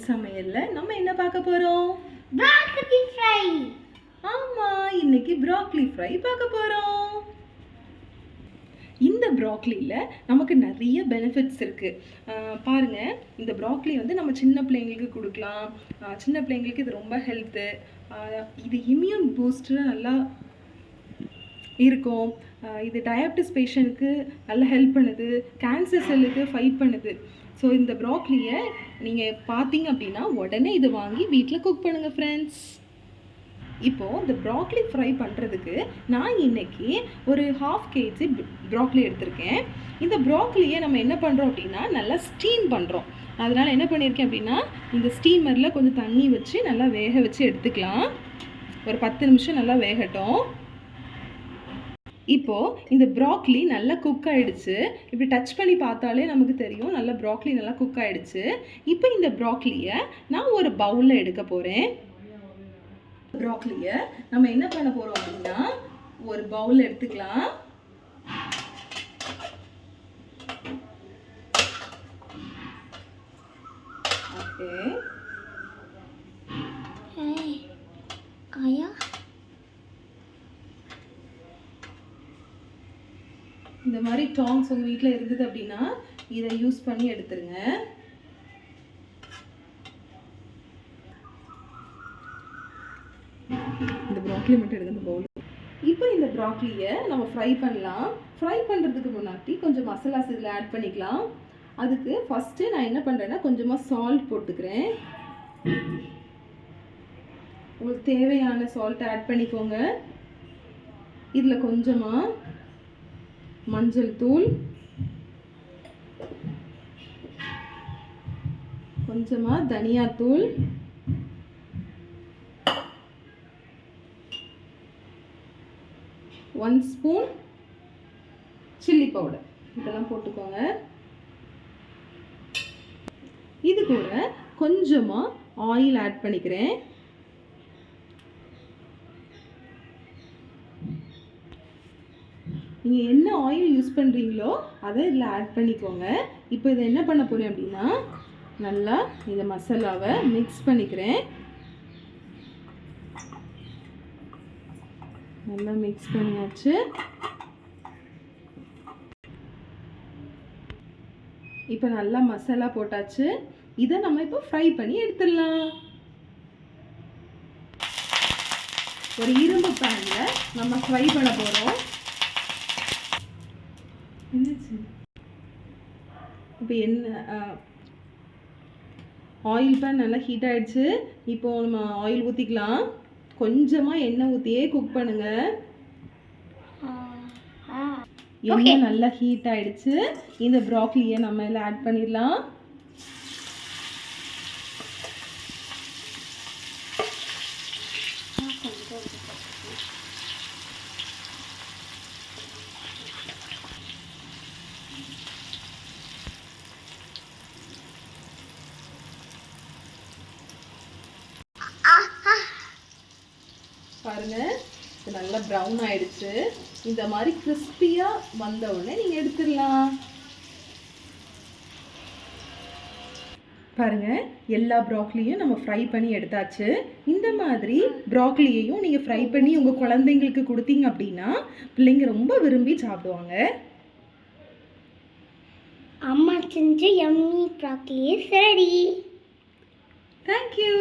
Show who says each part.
Speaker 1: சமையல்ல நம்ம என்ன பார்க்க போறோம்?
Speaker 2: ப்ராக்கலி ஃப்ரை
Speaker 1: ஆமா இன்னைக்கு ப்ராக்லி ஃப்ரை பார்க்க போறோம். இந்த ப்ராக்லியில் நமக்கு நிறைய பெனிஃபிட்ஸ் இருக்குது பாருங்க இந்த ப்ராக்லி வந்து நம்ம சின்ன பிள்ளைங்களுக்கு கொடுக்கலாம். சின்ன பிள்ளைங்களுக்கு இது ரொம்ப ஹெல்த்து இது இம்யூன் பூஸ்டர் நல்லா இருக்கும். இது டயபிட்டிஸ் பேஷண்ட்க்கு நல்லா ஹெல்ப் பண்ணுது. கேன்சர் செல்லுக்கு ஃபைட் பண்ணுது. ஸோ இந்த ப்ராக்லியை நீங்கள் பார்த்தீங்க அப்படின்னா உடனே இது வாங்கி வீட்டில் குக் பண்ணுங்கள் ஃப்ரெண்ட்ஸ் இப்போது இந்த ப்ராக்லி ஃப்ரை பண்ணுறதுக்கு நான் இன்றைக்கி ஒரு ஹாஃப் கேஜி ப்ராக்லி எடுத்திருக்கேன். இந்த ப்ராக்லியை நம்ம என்ன பண்ணுறோம் அப்படின்னா நல்லா ஸ்டீம் பண்ணுறோம் அதனால் என்ன பண்ணியிருக்கேன் அப்படின்னா இந்த ஸ்டீமரில் கொஞ்சம் தண்ணி வச்சு நல்லா வேக வச்சு எடுத்துக்கலாம். ஒரு பத்து நிமிஷம் நல்லா வேகட்டும். இப்போது இந்த ப்ராக்லி நல்லா குக் ஆகிடுச்சு இப்படி டச் பண்ணி பார்த்தாலே நமக்கு தெரியும். நல்லா ப்ராக்லி நல்லா குக் ஆகிடுச்சு இப்போ இந்த ப்ராக்லியை நான் ஒரு பவுலில் எடுக்க போகிறேன் ப்ராக்லியை நம்ம என்ன பண்ண போகிறோம் அப்படின்னா ஒரு பவுல் எடுத்துக்கலாம். ஓகே.
Speaker 2: ஆயா
Speaker 1: இந்த மாதிரி டாங்ஸ் உங்கள் வீட்டில் இருந்தது அப்படின்னா இதை யூஸ் பண்ணி எடுத்துருங்க. இந்த ப்ராக்லி மட்டும் எடுங்க இந்த பவுல் இப்போ இந்த ப்ராக்லியை நம்ம ஃப்ரை பண்ணலாம். ஃப்ரை பண்ணுறதுக்கு முன்னாடி கொஞ்சம் மசாலாஸ் இதில் ஆட் பண்ணிக்கலாம். அதுக்கு ஃபஸ்ட்டு நான் என்ன பண்ணுறேன்னா கொஞ்சமாக சால்ட் போட்டுக்கிறேன். உங்களுக்கு தேவையான சால்ட் ஆட் பண்ணிக்கோங்க. இதில் கொஞ்சமாக மஞ்சள் தூள். கொஞ்சமா தனியாத்தூள் ஒன் ஸ்பூன் சில்லி பவுடர் இதெல்லாம் போட்டுக்கோங்க. இது கூட கொஞ்சமாக ஆயில் ஆட் பண்ணிக்கிறேன். நீங்கள் என்ன ஆயில் யூஸ் பண்ணுறீங்களோ அதை இதில் ஆட் பண்ணிக்கோங்க. இப்போ இதை என்ன பண்ண போகிறேன் அப்படின்னா நல்லா இந்த மசாலாவை மிக்ஸ் பண்ணிக்கிறேன். நல்லா மிக்ஸ் பண்ணியாச்சு. இப்போ நல்லா மசாலா போட்டாச்சு. இதை நம்ம இப்போ ஃப்ரை பண்ணி எடுத்துடலாம். ஒரு இரும்பு பேனில் நம்ம ஃப்ரை பண்ண போகிறோம் என்னாச்சு? இப்போ என்ன ஆயில் பேன் நல்லா ஹீட் ஆயிடுச்சு. இப்போ நம்ம ஆயில் ஊற்றிக்கலாம் கொஞ்சமாக எண்ணெய் ஊற்றியே குக் பண்ணுங்க. எண்ணெய் நல்லா ஹீட் ஆயிடுச்சு. இந்த ப்ராக்லியை நம்ம இதில் ஆட் பண்ணிடலாம். பாருங்க. இது நல்லா ப்ரௌன் ஆயிடுச்சு. இந்த மாதிரி கிறிஸ்பியாக வந்த உடனே நீங்கள் எடுத்துடலாம். பாருங்க எல்லா ப்ராக்லியும் நம்ம ஃப்ரை பண்ணி எடுத்தாச்சு. இந்த மாதிரி ப்ராக்லியையும் நீங்கள் ஃப்ரை பண்ணி உங்கள் குழந்தைங்களுக்கு கொடுத்தீங்க அப்படின்னா பிள்ளைங்க ரொம்ப விரும்பி சாப்பிடுவாங்க.
Speaker 2: அம்மா செஞ்ச யம்மி ப்ராக்கலி ரெடி
Speaker 1: தேங்க்யூ